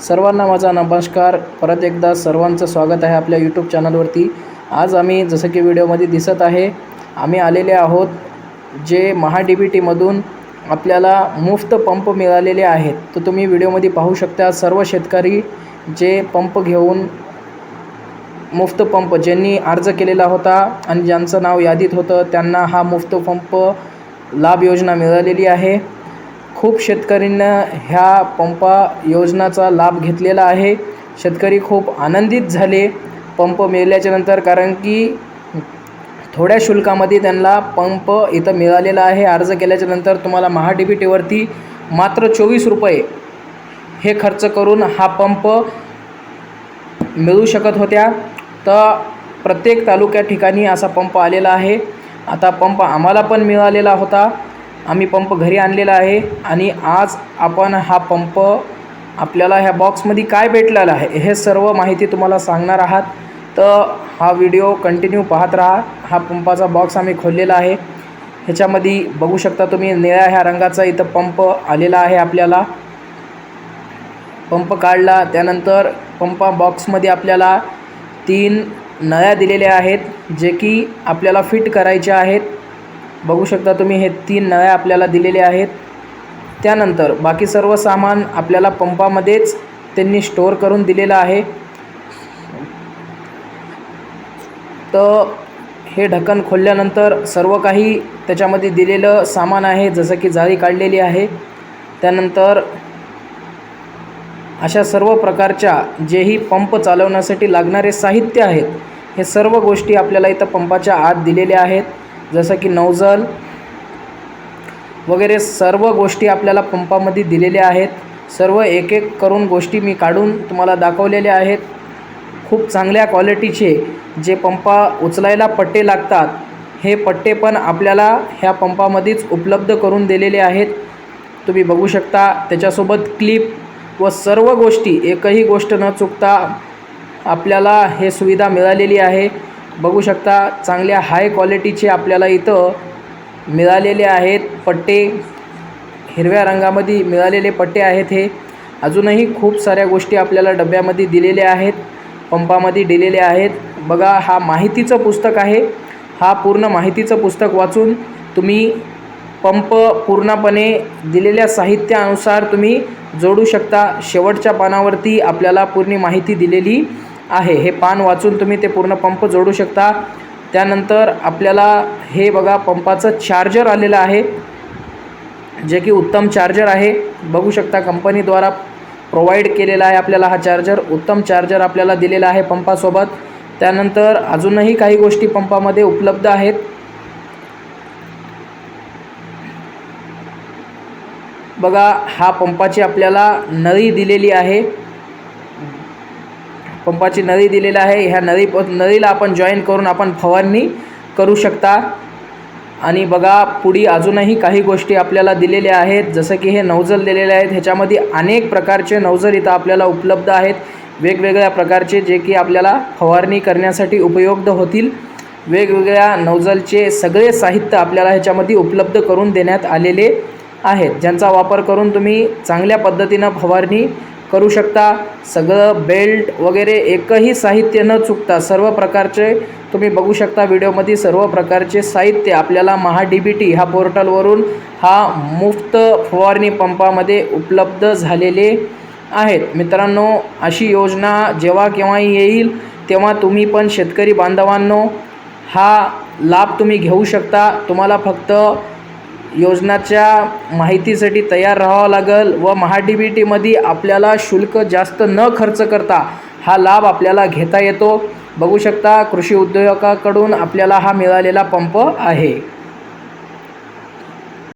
सर्वांना माझा नमस्कार. परत एकदा सर्वांचं स्वागत आहे आपल्या यूट्यूब चॅनलवरती आज आम्ही जसं की व्हिडिओमध्ये दिसत आहे आम्ही आलेले आहोत जे महा डी बी टीमधून आपल्याला मुफ्त पंप मिळालेले आहेत. तर तुम्ही व्हिडिओमध्ये पाहू शकता सर्व शेतकरी जे पंप घेऊन मुफ्त पंप ज्यांनी अर्ज केलेला होता आणि ज्यांचं नाव यादीत होतं त्यांना हा मुफ्त पंप लाभ योजना मिळालेली आहे. खूप शेतकऱ्यांना ह्या पंपा योजनाचा लाभ घेतलेला आहे. शेतकरी खूप आनंदित झाले पंप मिळाल्याच्यानंतर कारण की थोड्या शुल्कामध्ये त्यांना पंप इथं मिळालेला आहे. अर्ज केल्याच्यानंतर तुम्हाला महा डी बी टीवरती मात्र चोवीस रुपये हे खर्च करून हा पंप मिळू शकत होत्या. तर प्रत्येक तालुक्या ठिकाणी असा पंप आलेला आहे. आता पंप आम्हाला पण मिळालेला होता. आम्ही पंप घरी आणलेला आहे आणि आज आपण हा पंप आपल्याला ह्या बॉक्समध्ये काय भेटलेला आहे हे सर्व माहिती तुम्हाला सांगणार आहात. तर हा व्हिडिओ कंटिन्यू पाहत राहा. हा पंपाचा बॉक्स आम्ही खोललेला आहे. ह्याच्यामध्ये बघू शकता तुम्ही निळ्या ह्या रंगाचा इथं पंप आलेला आहे आपल्याला. पंप काढला त्यानंतर पंपा बॉक्समध्ये आपल्याला तीन नळ्या दिलेल्या आहेत जे की आपल्याला फिट करायच्या आहेत. बघू शकता तुम्ही हे तीन नळ्या आपल्याला दिलेल्या आहेत. त्यानंतर बाकी सर्व सामान आपल्याला पंपामध्येच त्यांनी स्टोअर करून दिलेलं आहे. तर हे ढक्कन खोलल्यानंतर सर्व काही त्याच्यामध्ये दिलेलं सामान आहे जसं की जाळी काढलेली आहे. त्यानंतर अशा सर्व प्रकारच्या जेही पंप चालवण्यासाठी लागणारे साहित्य आहेत हे सर्व गोष्टी आपल्याला इथं पंपाच्या आत दिलेल्या आहेत. जसं की नौजल वगैरे सर्व गोष्टी आपल्याला पंपामध्ये दिलेल्या आहेत. सर्व एक एक करून गोष्टी मी काढून तुम्हाला दाखवलेल्या आहेत. खूप चांगल्या क्वालिटीचे जे पंपा उचलायला पट्टे लागतात हे पट्टे पण आपल्याला ह्या पंपामध्येच उपलब्ध करून दिलेले आहेत. तुम्ही बघू शकता त्याच्यासोबत क्लिप व सर्व गोष्टी एकही गोष्ट न चुकता आपल्याला हे सुविधा मिळालेली आहे. बघू शकता चांगल्या हाय क्वालिटीचे आपल्याला इथं मिळालेले आहेत पट्टे. हिरव्या रंगामध्ये मिळालेले पट्टे आहेत हे. अजूनही खूप साऱ्या गोष्टी आपल्याला डब्यामध्ये दिलेल्या आहेत पंपामध्ये दिलेले आहेत. बघा हा माहितीचं पुस्तक आहे. हा पूर्ण माहितीचं पुस्तक वाचून तुम्ही पंप पूर्णपणे दिलेल्या साहित्यानुसार तुम्ही जोडू शकता. शेवटच्या पानावरती आपल्याला पूर्ण माहिती दिलेली आहे. हे पान वाचून तुम्ही ते पूर्ण पंप जोडू शकता. त्यानंतर आपल्याला हे बघा पंपाचं चार्जर आलेलं आहे. जे की उत्तम चार्जर आहे. बघू शकता कंपनीद्वारा प्रोव्हाइड केलेला आहे आपल्याला हा चार्जर उत्तम चार्जर आपल्याला दिलेला आहे पंपासोबत. त्यानंतर अजूनही काही गोष्टी पंपामध्ये उपलब्ध आहेत. बघा हा पंपाची आपल्याला नळी दिलेली आहे. पंपाची नळी दिलेली आहे. ह्या नळी नळीला आपण जॉईन करून आपण फवारणी करू शकता. आणि बघा पुढी अजूनही काही गोष्टी आपल्याला दिलेल्या आहेत. जसं की हे नवजल दिलेले आहेत. ह्याच्यामध्ये अनेक प्रकारचे नवजल इथं आपल्याला उपलब्ध आहेत. वेगवेगळ्या प्रकारचे जे की आपल्याला फवारणी करण्यासाठी उपयुक्त होतील. वेगवेगळ्या नवजलचे सगळे साहित्य आपल्याला ह्याच्यामध्ये उपलब्ध करून देण्यात आलेले आहेत. ज्यांचा वापर करून तुम्ही चांगल्या पद्धतीनं फवारणी करू शकता. सगळं बेल्ट वगैरे एकही साहित्य न चुकता सर्व प्रकारचे तुम्ही बघू शकता व्हिडिओमध्ये सर्व प्रकारचे साहित्य आपल्याला महा डी बी टी ह्या पोर्टलवरून हा मुफ्त फवारणी पंपामध्ये उपलब्ध झालेले आहेत. मित्रांनो अशी योजना जेव्हा केव्हाही येईल तेव्हा तुम्ही पण शेतकरी बांधवांनो हा लाभ तुम्ही घेऊ शकता. तुम्हाला फक्त योजनाच्या माहितीसाठी तयार राहावं लागेल व महा डी बी टीमध्ये आपल्याला शुल्क जास्त न खर्च करता हा लाभ आपल्याला घेता येतो. बघू शकता कृषी उद्योजकाकडून आपल्याला हा मिळालेला पंप आहे.